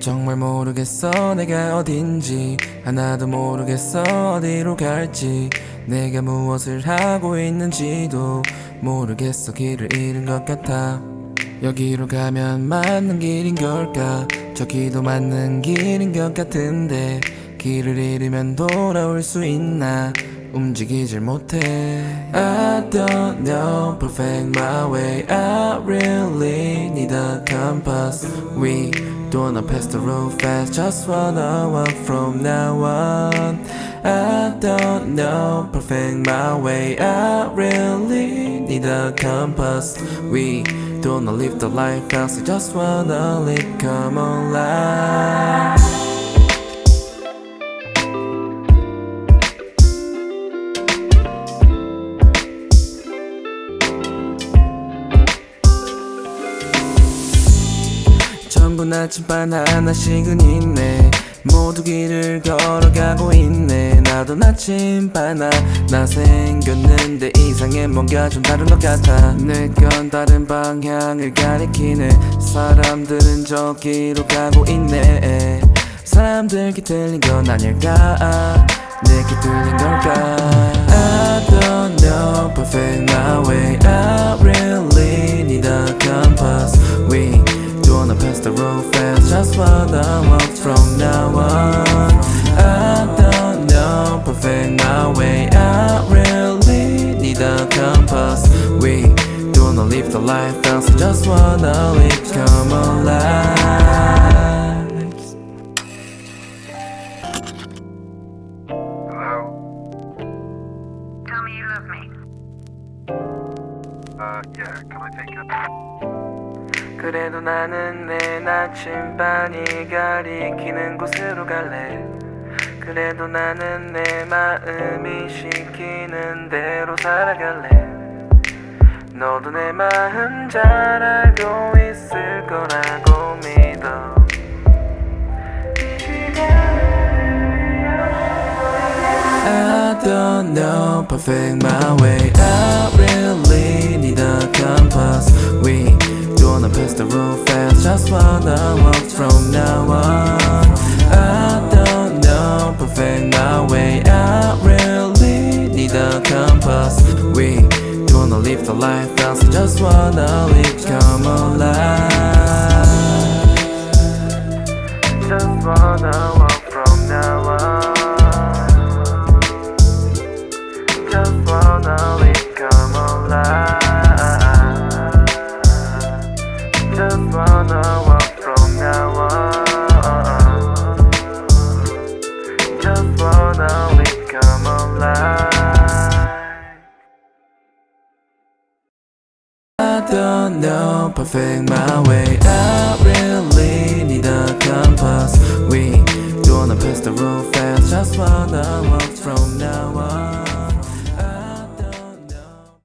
정말 모르겠어 내가 어딘지. 하나도 모르겠어 어디로 갈지. 내가 무엇을 하고 있는지도 모르겠어 길을 잃은 것 같아. 여기로 가면 맞는 길인 걸까? 저기도 맞는 길인 것 같은데. 길을 잃으면 돌아올 수 있나 움직이질 못해 I don't know perfect my way I really need a compass We don't wanna pass the road fast Just wanna walk from now on I don't know perfect my way I really need a compass We don't wanna live the life fast I just wanna live come on life 전부 나침반 하나씩은 있네. 모두 길을 걸어가고 있네. 나도 나침반 하나 생겼는데 이상해. 뭔가 좀 다른 것 같아. 내 건 다른 방향을 가리키네. 사람들은 저기로 가고 있네. 사람들 기 틀린 건 아닐까? 내게 틀린 걸까? I don't know perfect my way I wanna pass the road fast Just wanna walk from now on I don't know perfect my way I really need a compass We don't live the life fast Just wanna live come alive Hello? Tell me you love me. Uh, yeah, can I take it? 그래도 나는 내 나침반이 가리키는 곳으로 갈래. 그래도 나는 내 마음이 시키는 대로 살아갈래. 너도 내 마음 잘 알고 있을 거라고 믿어. I don't know perfect my way I compass. We wanna live the life fast Just wanna live. Come alive Just wanna walk from now on. Just wanna live come alive Just wanna walk from now on. Just wanna I don't know. Perfect my way I really need a compass. We don't wanna pass the road fast Just wanna walk from